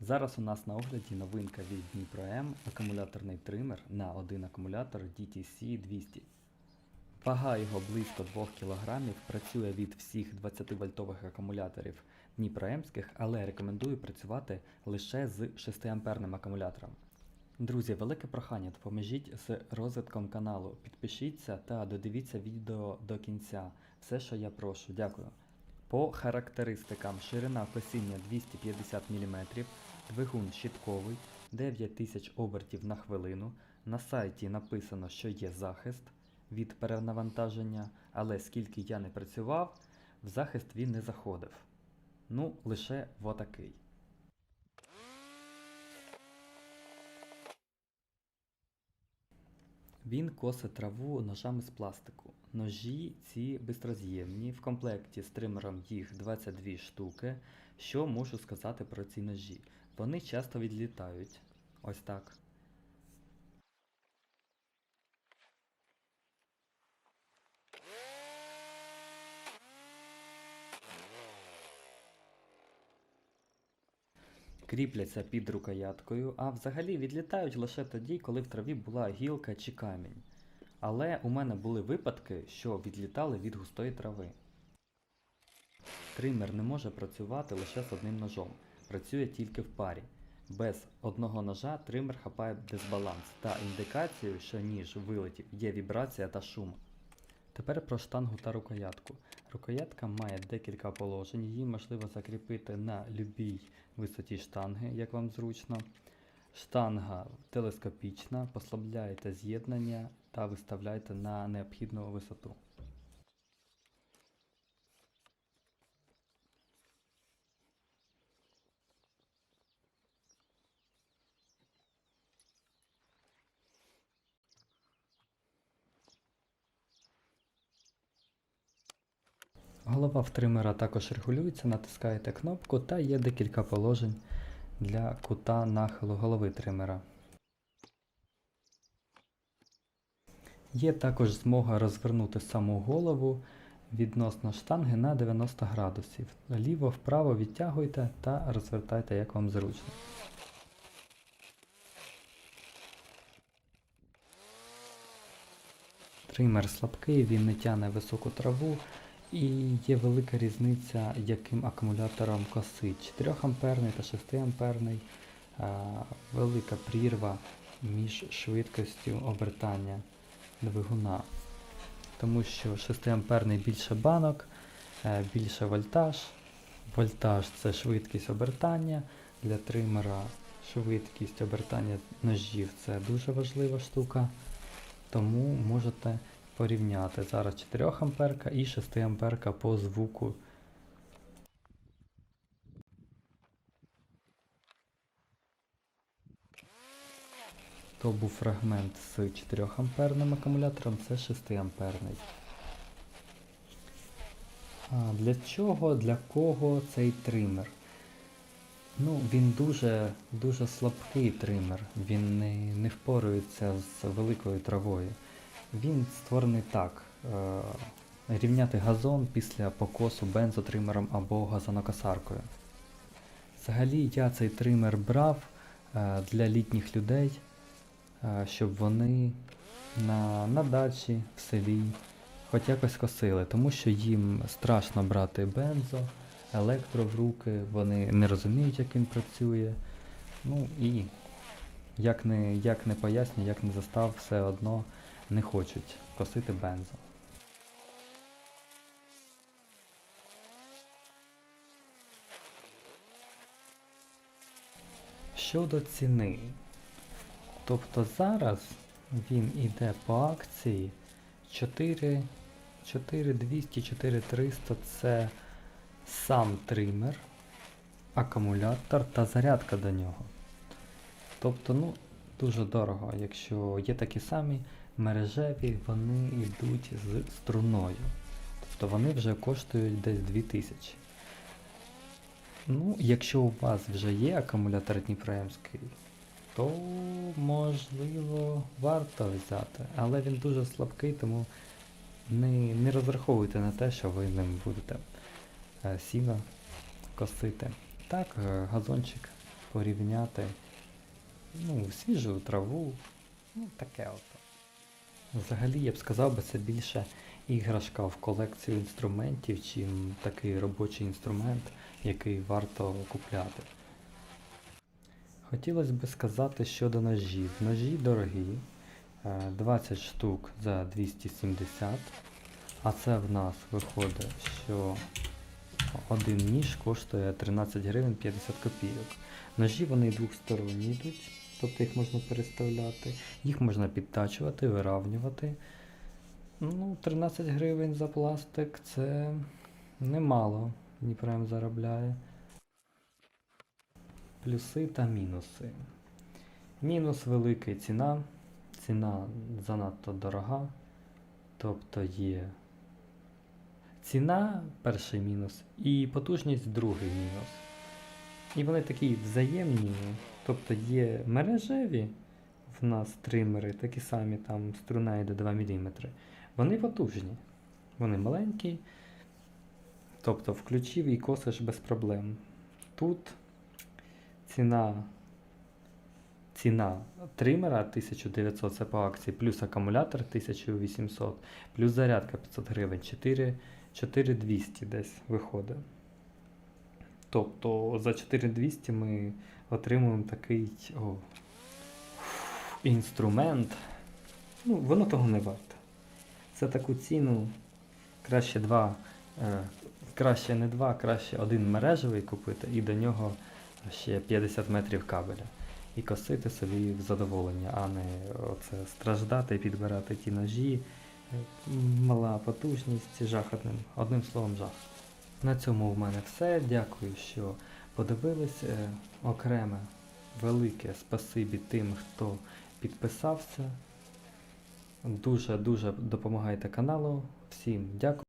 Зараз у нас на огляді новинка від Дніпро акумуляторний тример на один акумулятор DTC 200. Вага його близько 2 кг, працює від всіх 20 вольтових акумуляторів Дніпроемських, але рекомендую працювати лише з 6 амперним акумулятором. Друзі, велике прохання, допоможіть з розвитком каналу. Підпишіться та додивіться відео до кінця. Все, що я прошу. Дякую. По характеристикам ширина косіння 250 мм, двигун щитковий, 9000 обертів на хвилину. На сайті написано, що є захист від перенавантаження, але скільки я не працював, в захист він не заходив. Ну, лише в отакий. Він косить траву ножами з пластику. Ножі ці бистроз'ємні, в комплекті з тримером їх 22 штуки. Що можу сказати про ці ножі? Вони часто відлітають. Ось так. кріпляться під рукояткою, а взагалі відлітають лише тоді, коли в траві була гілка чи камінь. Але у мене були випадки, що відлітали від густої трави. Тример не може працювати лише з одним ножом, працює тільки в парі. Без одного ножа тример хапає дисбаланс та індикацією, що ніж вилетів, є вібрація та шум. Тепер про штангу та рукоятку. Рукоятка має декілька положень, її можливо закріпити на любій висоті штанги, як вам зручно. Штанга телескопічна, послабляєте з'єднання та виставляєте на необхідну висоту. Голова в тримера також регулюється, натискаєте кнопку та є декілька положень для кута нахилу голови тримера. Є також змога розвернути саму голову відносно штанги на 90 градусів. Ліво-вправо відтягуйте та розвертайте як вам зручно. Тример слабкий, він не тягне високу траву, і є велика різниця, яким акумулятором косить. 4 амперний та 6 амперний. Велика прірва між швидкістю обертання двигуна. Тому що 6 амперний більше банок, е, більше вольтаж. Вольтаж це швидкість обертання. Для тримера швидкість обертання ножів це дуже важлива штука. Тому можете порівняти зараз 4 амперка і 6 амперка по звуку. То був фрагмент з 4 амперним акумулятором, це 6 амперний. А для чого, для кого цей тример? Ну, він дуже дуже слабкий тример, він не, не впорується з великою травою. Він створений так. Е, рівняти газон після покосу бензотримером або газонокосаркою. Взагалі я цей тример брав е, для літніх людей, е, щоб вони на, на дачі, в селі хоч якось косили, тому що їм страшно брати бензо, електро в руки, вони не розуміють, як він працює. Ну і як не, як не поясню, як не застав, все одно не хочуть косити бензо. Щодо ціни. Тобто зараз він іде по акції 4 4200 4300 це сам тример, акумулятор та зарядка до нього. Тобто, ну, дуже дорого, якщо є такі самі мережеві, вони йдуть з струною. Тобто вони вже коштують десь 2000. Ну, якщо у вас вже є акумулятор Дніпроемський, то можливо варто взяти. Але він дуже слабкий, тому не, не розраховуйте на те, що ви ним будете е, сіно косити. Так, е, газончик порівняти ну, свіжу траву, ну таке от. Взагалі я б сказав би це більше іграшка в колекцію інструментів, чим такий робочий інструмент, який варто купляти. Хотілося б сказати щодо ножів. Ножі дорогі, е, 20 штук за 270, а це в нас виходить, що один ніж коштує 13 гривень 50 копійок. Ножі вони двохсторонні йдуть, тобто їх можна переставляти, їх можна підтачувати, виравнювати. Ну, 13 гривень за пластик це немало, Дніпрем заробляє. Плюси та мінуси. Мінус великий ціна. Ціна занадто дорога. Тобто є ціна перший мінус і потужність другий мінус. І вони такі взаємні. Тобто є мережеві в нас тримери, такі самі там струна йде 2 мм. Вони потужні. Вони маленькі. Тобто включив і косиш без проблем. Тут ціна ціна тримера 1900 це по акції, плюс акумулятор 1800, плюс зарядка 500 гривень, 4200 десь виходить. Тобто за 4200 ми отримуємо такий о, інструмент. Ну, воно того не варте. За таку ціну краще два, е, краще не два, краще один мережевий купити і до нього ще 50 метрів кабеля. І косити собі в задоволення, а не оце страждати і підбирати ті ножі. Е, Мала потужність, жах одним, одним словом жах. На цьому в мене все. Дякую, що подивились. Е, Окреме велике спасибі тим, хто підписався. Дуже-дуже допомагаєте каналу. Всім дякую.